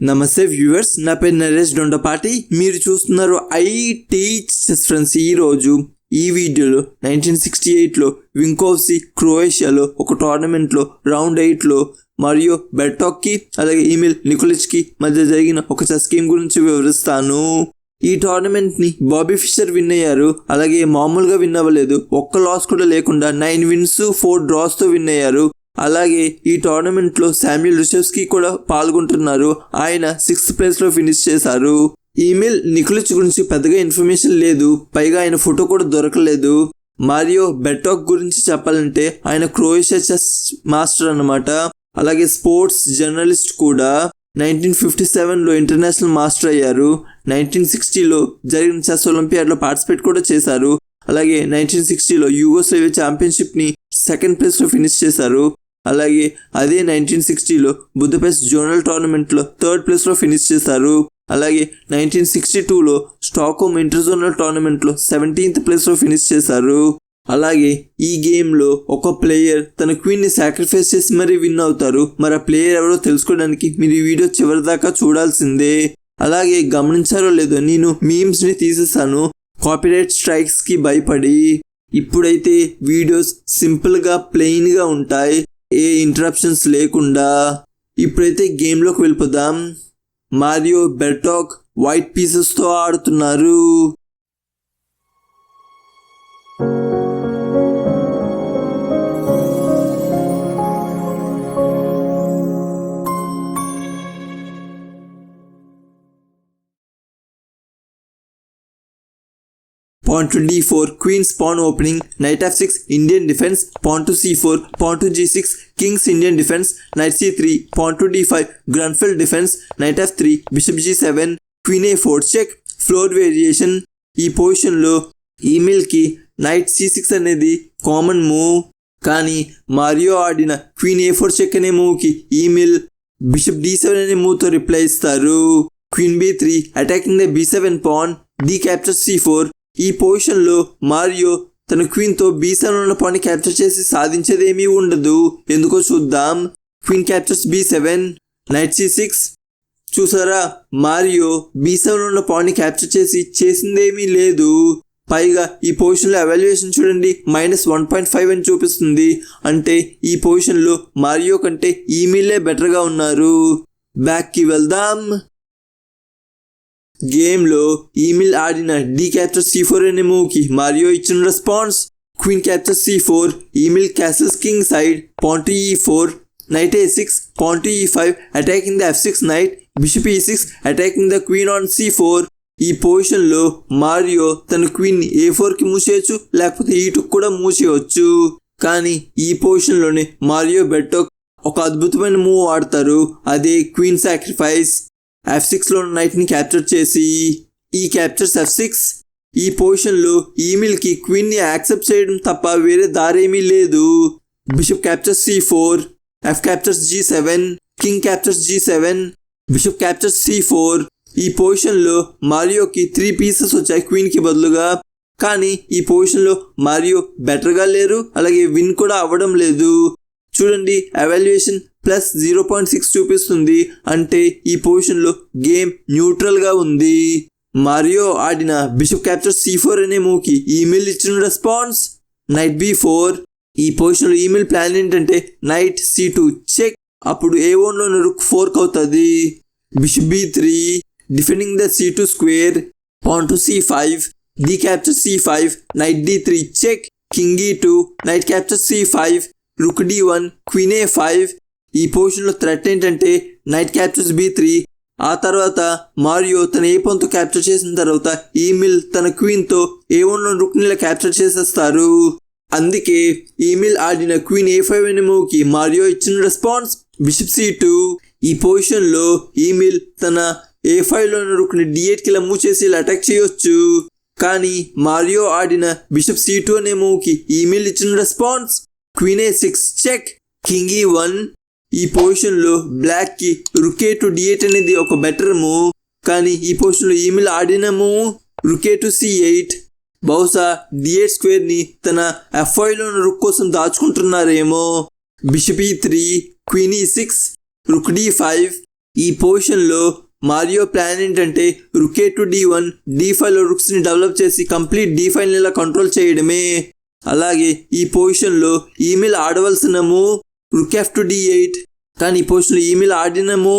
నమస్తే వ్యూవర్స్ నా పేరు నరేష్ దొండపాటి మీరు చూస్తున్నారు ఐ ఫ్రెండ్స్ ఈ రోజు ఈ వీడియోలో నైన్టీన్ సిక్స్టీ ఎయిట్లో వింకోవ్సి క్రొయేషియాలో ఒక టోర్నమెంట్లో రౌండ్ ఎయిట్లో మరియు బెటాక్కి అలాగే ఈమెయిల్ నికోలిచ్కి మధ్య జరిగిన ఒక చెస్ గేమ్ గురించి వివరిస్తాను. ఈ టోర్నమెంట్ని బాబీ ఫిషర్ విన్ అయ్యారు. అలాగే మామూలుగా విన్ అవ్వలేదు. ఒక్క లాస్ కూడా లేకుండా నైన్ విన్స్ ఫోర్ డ్రాస్తో విన్ అయ్యారు. అలాగే ఈ టోర్నమెంట్లో శామ్యుల్ రిషెవ్స్కి కూడా పాల్గొంటున్నారు. ఆయన సిక్స్త్ ప్లేస్లో ఫినిష్ చేశారు. ఈమెయిల్ నికులిచ్ గురించి పెద్దగా ఇన్ఫర్మేషన్ లేదు. పైగా ఆయన ఫోటో కూడా దొరకలేదు. మారియో బెటాక్ గురించి చెప్పాలంటే ఆయన క్రోయేషియా చెస్ మాస్టర్ అన్నమాట. అలాగే స్పోర్ట్స్ జర్నలిస్ట్ కూడా. నైన్టీన్ ఫిఫ్టీ సెవెన్లో ఇంటర్నేషనల్ మాస్టర్ అయ్యారు. నైన్టీన్ సిక్స్టీలో జరిగిన చెస్ ఒలింపియాడ్లో పార్టిసిపేట్ కూడా చేశారు. అలాగే నైన్టీన్ సిక్స్టీలో యూగోస్లేవియా ఛాంపియన్షిప్ని సెకండ్ ప్లేస్లో ఫినిష్ చేశారు. అలాగే అదే నైన్టీన్ సిక్స్టీలో బుద్ధపెస్ట్ జోనల్ టోర్నమెంట్లో థర్డ్ ప్లేస్లో ఫినిష్ చేశారు. అలాగే నైన్టీన్ సిక్స్టీ టూలో స్టాక్హోమ్ ఇంటర్జోనల్ టోర్నమెంట్లో సెవెంటీన్త్ ప్లేస్లో ఫినిష్ చేశారు. అలాగే ఈ గేమ్లో ఒక ప్లేయర్ తన క్వీన్ని సాక్రిఫైస్ చేసి మరీ విన్ అవుతారు. మరి ఆ ప్లేయర్ ఎవరో తెలుసుకోవడానికి మీరు ఈ వీడియో చివరి దాకా చూడాల్సిందే. అలాగే గమనించారో లేదో నేను మీమ్స్ని తీసేసాను కాపీరైట్ స్ట్రైక్స్కి భయపడి. ఇప్పుడైతే వీడియోస్ సింపుల్గా ప్లెయిన్గా ఉంటాయి. ఏ ఇంటరప్షన్స్ లేకుండా ఇప్పుడైతే గేమ్లోకి వెళ్ళిపోదాం. మారియో బెటాక్ వైట్ పీసెస్తో ఆడుతున్నారు. Pawn twenty four queen's pawn opening knight f six Indian defence pawn to c four pawn to g six king's Indian defence knight c three pawn to d five Grunfeld defence knight f three bishop g seven queen a four check Flohr variation ఈ పొజిషన్లో ఈమెయిల్కి knight c six అనేది common move కానీ Mario ఆడిన queen a four check అనే మూవ్కి Emil bishop d seven అనే మూవ్తో reply ఇస్తారు. Queen b three attacking the b seven pawn d capture c four ఈ పొజిషన్లో మారియో తన క్వీన్తో బీసెవెన్ ఉన్న పాన్ని క్యాప్చర్ చేసి సాధించేదేమీ ఉండదు. ఎందుకో చూద్దాం. Queen captures b seven knight c six. చూసారా? మారియో బీ సెవెన్ ఉన్న పాన్ని క్యాప్చర్ చేసి చేసిందేమీ లేదు. పైగా ఈ పొజిషన్లో అవాల్యుయేషన్ చూడండి మైనస్ వన్ పాయింట్ ఫైవ్ అని చూపిస్తుంది. అంటే ఈ పొజిషన్లో మారియో కంటే ఈమెయిలే బెటర్గా ఉన్నారు. బ్యాక్కి వెళ్దాం. గేమ్లో ఈమెయిల్ ఆడిన డీ క్యాప్చర్ సి ఫోర్ అనే మూవ్కి మారియో ఇచ్చిన response queen capture c four Emil castles king side point e four knight a six point e five attacking the f six knight bishop e six attacking the queen on c four ఈ పొజిషన్లో Mario తన queen a ఫోర్కి మూసేయచ్చు లేకపోతే ఈ టుక్ కూడా మూసేయవచ్చు కానీ ఈ పొజిషన్లోనే Mario బెట్టో ఒక అద్భుతమైన మూవ్ ఆడతారు అదే క్వీన్ సాక్రిఫైస్ ఎఫ్ సిక్స్లో నైట్ని క్యాప్చర్ చేసి ఈ క్యాప్చర్స్ ఎఫ్ సిక్స్ ఈ పొజిషన్లో ఈమెయిల్కి క్వీన్ని యాక్సెప్ట్ చేయడం తప్ప వేరే దారేమీ లేదు. Bishop captures c four f captures g seven king captures g seven bishop captures c four ఈ పొజిషన్లో మారియోకి త్రీ పీసెస్ వచ్చాయి క్వీన్కి బదులుగా. కానీ ఈ పొజిషన్లో మారియో బెటర్గా లేరు అలాగే విన్ కూడా అవ్వడం లేదు. చూడండి evaluation plus zero point six చూపిస్తుంది. అంటే ఈ పొజిషన్లో గేమ్ న్యూట్రల్గా ఉంది. మరియు ఆడిన బిషప్ క్యాప్చర్ సి ఫోర్ అనే మూవ్కి ఈమెయిల్ ఇచ్చిన రెస్పాన్స్ నైట్ బి ఫోర్ ఈ పొజిషన్లో ఈమెయిల్ ప్లాన్ ఏంటంటే నైట్ సి టూ చెక్ అప్పుడు ఏ ఓన్లో రుక్ ఫోర్క్ అవుతుంది. Bishop b three defending the c two square pawn to c five d capture c five knight d three check king e two knight capture c five rook d one queen a five ఈ పొజిషన్లో threat ఏంటంటే knight captures b three ఆ తర్వాత Mario తన ఏ పొంతో capture చేసిన తర్వాత Emil తన క్వీన్తో ఏ వన్లో రుక్నిలా క్యాప్చర్ చేసేస్తారు. అందుకే ఈమెయిల్ ఆడిన క్వీన్ ఏ ఫైవ్ అనే మూవ్కి మారియో ఇచ్చిన రెస్పాన్స్ బిషప్ సి టూ ఈ పొజిషన్లో ఈమెయిల్ తన ఏ ఫైవ్లో రుక్ని డి ఎయిట్కి ఇలా మూవ్ చేసి ఇలా అటాక్ చేయొచ్చు. కానీ మారియో ఆడిన బిషప్ సి టూ అనే మూవ్కి ఈమెయిల్ ఇచ్చిన response queen a six check king e one ఈ పొజిషన్లో బ్లాక్కి రుకే టు డి ఎయిట్ అనేది ఒక బెటర్ మూవ్ కానీ ఈ పొజిషన్లో ఈమెయిల్ ఆడిన మూవ్ రుకే టు సి ఎయిట్ బహుశా డిఎట్ స్క్వేర్ని తన ఎఫ్ఐలో రుక్ కోసం దాచుకుంటున్నారేమో. Bishop e e e three queen e six rook d five ఈ పొజిషన్లో మారియో ప్లాన్ ఏంటంటే రుకే టు డి వన్ డి ఫైవ్లో రుక్స్ని డెవలప్ చేసి కంప్లీట్ డి ఫైవ్ని ఇలా కంట్రోల్ చేయడమే. అలాగే ఈ పొజిషన్లో ఈమెయిల్ ఆడవలసినము మూవ్ టు డి ఎయిట్. కానీ ఈ పొజిషన్లో ఈమెయిల్ ఆడినము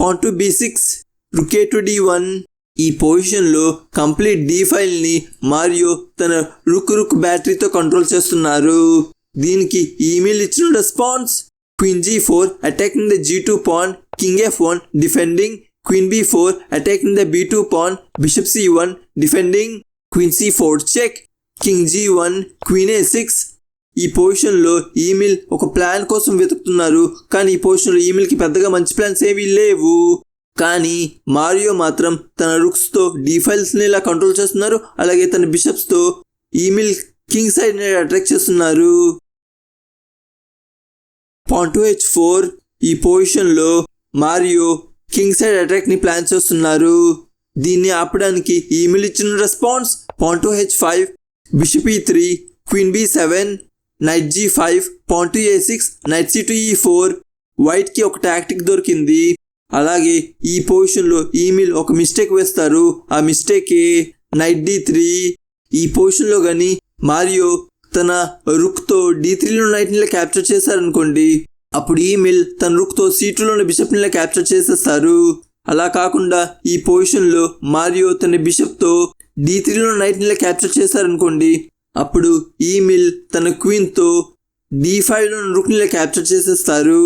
పాన్ టు బి సిక్స్ రుకే టు డి వన్. ఈ పొజిషన్లో కంప్లీట్ డి ఫైల్ని మారియో తన రుక్ రుక్ బ్యాటరీతో కంట్రోల్ చేస్తున్నారు. దీనికి ఈమెయిల్ ఇచ్చిన response queen g four attacking the g two pawn king f one defending queen b four attacking the b two pawn bishop c one defending queen c four check. King g one queen a six. ఈ పొజిషన్లో email ఒక plan కోసం వెతుకుతున్నారు. కానీ ఈ పొజిషన్లో ఈమెయిల్కి పెద్దగా మంచి ప్లాన్స్ ఏమీ లేవు. కానీ మారియో మాత్రం తన రుక్స్తో డీఫైల్స్ని ఇలా కంట్రోల్ చేస్తున్నారు అలాగే తన బిషప్స్తో ఈమెయిల్ కింగ్ సైడ్ని అట్రాక్ట్ చేస్తున్నారు. పాంటూ హెచ్ ఫోర్ ఈ పొజిషన్లో మారియో కింగ్ సైడ్ అటాక్ని ప్లాన్ చేస్తున్నారు. దీన్ని ఆపడానికి ఈమెయిల్ ఇచ్చిన response pawn to h five. Bishop e three queen b seven knight g five pawn to a six knight c to e four వైట్కి ఒక tactic దొరికింది. అలాగే ఈ పొజిషన్లో ఈమెయిల్ ఒక మిస్టేక్ వేస్తారు. ఆ మిస్టేకే నైట్ డి త్రీ ఈ పొజిషన్లో కానీ మారియో తన రుక్తో డి త్రీలో నైట్నిలా క్యాప్చర్ చేశారనుకోండి అప్పుడు ఈమెయిల్ తన రుక్తో సీటులోని బిషప్ని క్యాప్చర్ చేసేస్తారు. అలా కాకుండా ఈ పొజిషన్లో మారియో తన బిషప్తో డి త్రీలో నైట్ని క్యాప్చర్ చేశారనుకోండి అప్పుడు ఈమెయిల్ తన క్వీన్తో డి ఫైవ్లో రుక్నిలా క్యాప్చర్ చేసేస్తారు.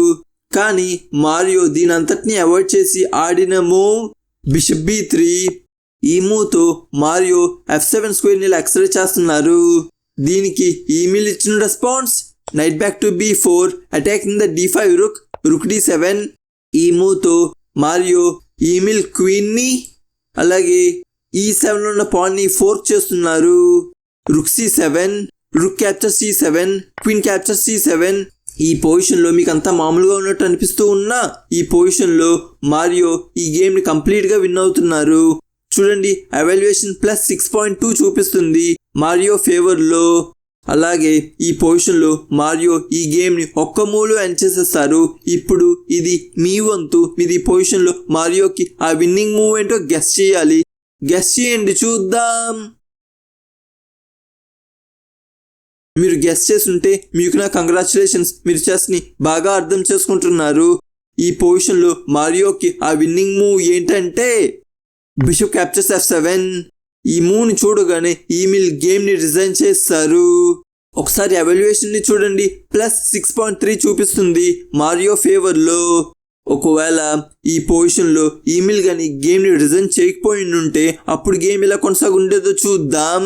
కానీ మారియో దీని అంతటిని అవాయిడ్ చేసి ఆడిన మూవ్ బిషప్ బి త్రీ ఈ మూవ్తో మారియో ఎఫ్ సెవెన్ స్క్వేర్ని ఎక్స్రే చేస్తున్నారు. దీనికి ఈమెయిల్ ఇచ్చిన response knight back to b four attacking the d five rook rook d seven ఈ మూవ్తో మారియో ఈమెయిల్ క్వీన్ని అలాగే ఈ సెవెన్ ఉన్న పాన్ని ఫోర్క్ చేస్తున్నారు. Rook c seven rook capture c seven queen capture c seven. ఈ పొజిషన్లో మీకు అంతా మామూలుగా ఉన్నట్టు అనిపిస్తూ ఉన్నా ఈ పొజిషన్లో మారియో ఈ గేమ్ని కంప్లీట్గా విన్ అవుతున్నారు. చూడండి evaluation plus six point two చూపిస్తుంది మారియో ఫేవర్లో. అలాగే ఈ పొజిషన్లో మారియో ఈ గేమ్ని ఒక్క మూలు ఎండ్ చేసేస్తారు. ఇప్పుడు ఇది మీ వంతు మీది పొజిషన్లో మారియోకి ఆ విన్నింగ్ మూవ్ ఏంటో గెస్ చేయాలి. గెస్ చేయండి చూద్దాం. మీరు గెస్ చేస్తుంటే మీకు నా కంగ్రాచులేషన్స్ మీరు చెస్ని బాగా అర్థం చేసుకుంటున్నారు. ఈ పొజిషన్లో మారియోకి ఆ విన్నింగ్ మూవ్ ఏంటంటే బిషప్ క్యాప్చర్స్ ఎఫ్ సెవెన్ ఈ మూవ్ని చూడగానే ఈమెయిల్ గేమ్ని రిజైన్ చేస్తారు. ఒకసారి అవాల్యుయేషన్ని చూడండి ప్లస్ సిక్స్ పాయింట్ త్రీ చూపిస్తుంది మారియో ఫేవర్లో. ఒకవేళ ఈ పొజిషన్లో ఈమెయిల్ కానీ గేమ్ని రిజైన్ చేయకపోయి ఉంటే అప్పుడు గేమ్ ఎలా కొనసాగుండేదో చూద్దాం.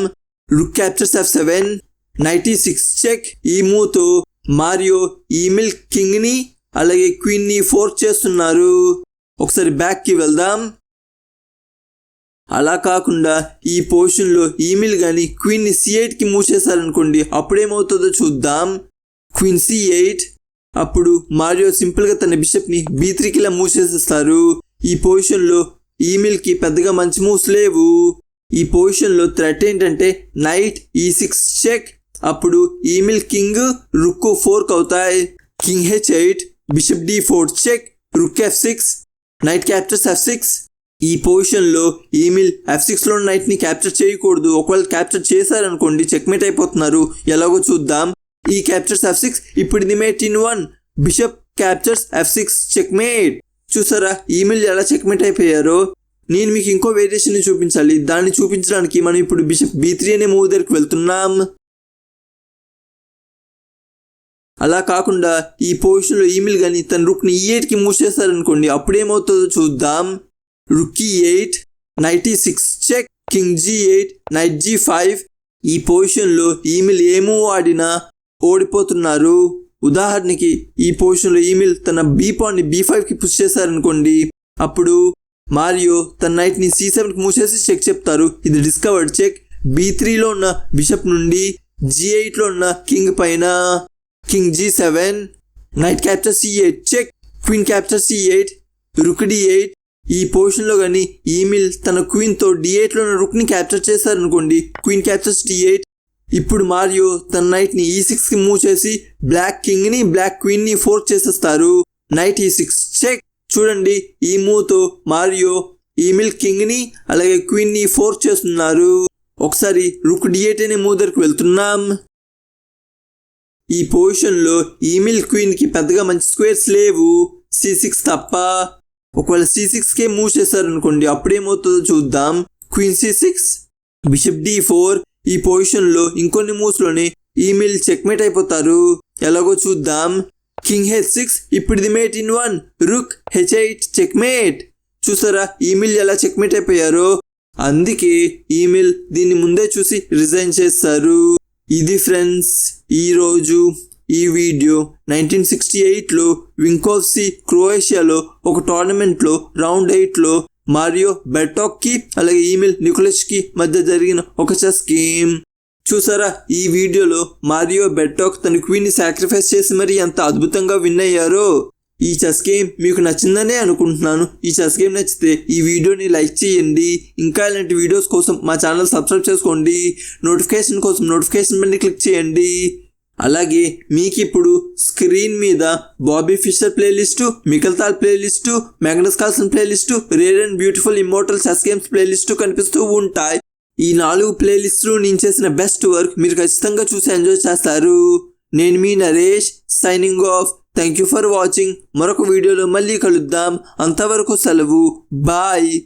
Rook captures f seven ninety six check. ఈ మూతో మారియో ఈమెయిల్ కింగ్ని అలాగే క్వీన్ని ఫోర్స్ చేస్తున్నారు. ఒకసారి బ్యాక్కి వెళ్దాం. అలా కాకుండా ఈ పొజిషన్లో ఈమెయిల్ కానీ క్వీన్ని సి ఎయిట్కి మూవ్ చేశారనుకోండి అప్పుడేమవుతుందో చూద్దాం. క్వీన్ సి ఎయిట్ అప్పుడు మారియో సింపుల్గా తన బిషప్ని బీత్రికిలా త్రీకి ఈ పొజిషన్లో ఈమెయిల్కి పెద్దగా మంచి మూవ్స్ లేవు. ఈ పొజిషన్లో థ్రెట్ ఏంటంటే నైట్ ఈ సిక్స్ చెక్. అప్పుడు ఈమెయిల్ కింగ్ రుక్కు ఫోర్క్ అవుతాయి. King h eight bishop d four check rook f six knight captures f six. ఈ పొజిషన్లో ఈమెయిల్ ఎఫ్ సిక్స్లో నైట్ని క్యాప్చర్ చేయకూడదు. ఒకవేళ క్యాప్చర్ చేశారనుకోండి చెక్మేట్ అయిపోతున్నారు. ఎలాగో చూద్దాం. ఈ క్యాప్చర్స్ ఎఫ్ సిక్స్ ఇప్పుడు ఇది mate in one bishop captures f six checkmate చూసారా? ఈమెయిల్ ఎలా చెక్మేట్ అయిపోయారో? నేను మీకు ఇంకో వేరియేషన్ చూపించాలి. దాన్ని చూపించడానికి మనం ఇప్పుడు బిషప్ బీ త్రీ అనే మూవ్ దగ్గరికి వెళ్తున్నాం. అలా కాకుండా ఈ పొజిషన్లో ఈమెయిల్ కానీ తన రుక్ని e e e ఈ ఎయిట్కి మూవ్ చేస్తారనుకోండి అప్పుడేమవుతుందో చూద్దాం. రుక్కి eight ninety six check king g eight knight g five ఈ పొజిషన్లో ఈమెయిల్ ఏ మూవ్ ఆడినా ఓడిపోతున్నారు. ఉదాహరణకి ఈ పొజిషన్లో ఈమెయిల్ తన బీ పాయింట్ని బీ ఫైవ్కి పుష్ చేశారనుకోండి. అప్పుడు మారియో తన నైట్ని సి సెవెన్కి మూవ్ చేసి చెక్ చెప్తారు. ఇది డిస్కవర్డ్ చెక్. బీ త్రీలో ఉన్న బిషప్ నుండి జీ ఎయిట్లో ఉన్న కింగ్ పైన king g seven knight capture c eight check queen capture c eight rook d eight. ఈ పొజిషన్లో కానీ ఈమెయిల్ తన క్వీన్తో డి ఎయిట్లో ఉన్న రుక్ని క్యాప్చర్ చేశారనుకోండి క్వీన్ క్యాప్చర్స్ డి ఎయిట్ ఇప్పుడు మారియో తన నైట్ని ఈ సిక్స్కి మూవ్ చేసి బ్లాక్ కింగ్ని బ్లాక్ క్వీన్ని ఫోర్ చేసేస్తారు. నైట్ ఈ సిక్స్ చెక్ చూడండి ఈ మూతో మారియో ఈమిల్ కింగ్ని అలాగే క్వీన్ని ఫోర్స్ చేస్తున్నారు. ఒకసారి రుక్ డియేట్ అనే మూవ్ దగ్గరకు వెళ్తున్నాం. ఈ పొజిషన్లో ఈమిల్ క్వీన్కి పెద్దగా మంచి స్క్వేర్స్ లేవు. సి సిక్స్ తప్ప. ఒకవేళ సి సిక్స్ కే మూవ్ చేశారనుకోండి అప్పుడేమవుతుందో చూద్దాం. Queen c six bishop d four ఈ పొజిషన్లో ఇంకొన్ని మూవ్స్లోనే ఈమెయిల్ చెక్మేట్ అయిపోతారు. ఎలాగో చూద్దాం. కింగ్ హెచ్ సిక్స్ ఇప్పుడు the mate in one. Rook h eight checkmate. చూసారా ఈమెయిల్ ఎలా చెక్మేట్ అయిపోయారో? అందుకే ఈమెయిల్ దీన్ని ముందే చూసి రిజైన్ చేస్తారు. ఇది ఫ్రెండ్స్ ఈరోజు ఈ వీడియో నైన్టీన్ సిక్స్టీ ఎయిట్లో వింకోవ్సీ క్రొయేషియాలో ఒక టోర్నమెంట్లో రౌండ్ ఎయిట్లో మారియో బెటాక్కి అలాగే ఈమెయిల్ నికోలస్కి మధ్య జరిగిన ఒక చెస్ గేమ్. చూసారా? ఈ వీడియోలో మారియో బెటాక్ తన క్వీన్ని సాక్రిఫైస్ చేసి మరి ఎంత అద్భుతంగా విన్ అయ్యారో ఈ చెస్ గేమ్ మీకు నచ్చిందనే అనుకుంటున్నాను. ఈ చెస్ గేమ్ నచ్చితే ఈ వీడియోని లైక్ చేయండి. ఇంకా ఇలాంటి వీడియోస్ కోసం మా ఛానల్ సబ్స్క్రైబ్ చేసుకోండి. నోటిఫికేషన్ కోసం నోటిఫికేషన్ బటన్ క్లిక్ చేయండి. అలాగే మీకు ఇప్పుడు స్క్రీన్ మీద Bobby Fischer playlist Mikhail Tal playlist Magnus Carlsen playlist rare and beautiful immortal chess games playlist కనిపిస్తూ ఉంటాయి. ఈ నాలుగు ప్లేలిస్టులు నేను చేసిన బెస్ట్ వర్క్ మీరు ఖచ్చితంగా చూసి ఎంజాయ్ చేస్తారు. నేను మీ Naresh signing off. Thank you for watching. మరొక వీడియోలో మళ్ళీ కలుద్దాం. అంతవరకు సెలవు. బాయ్.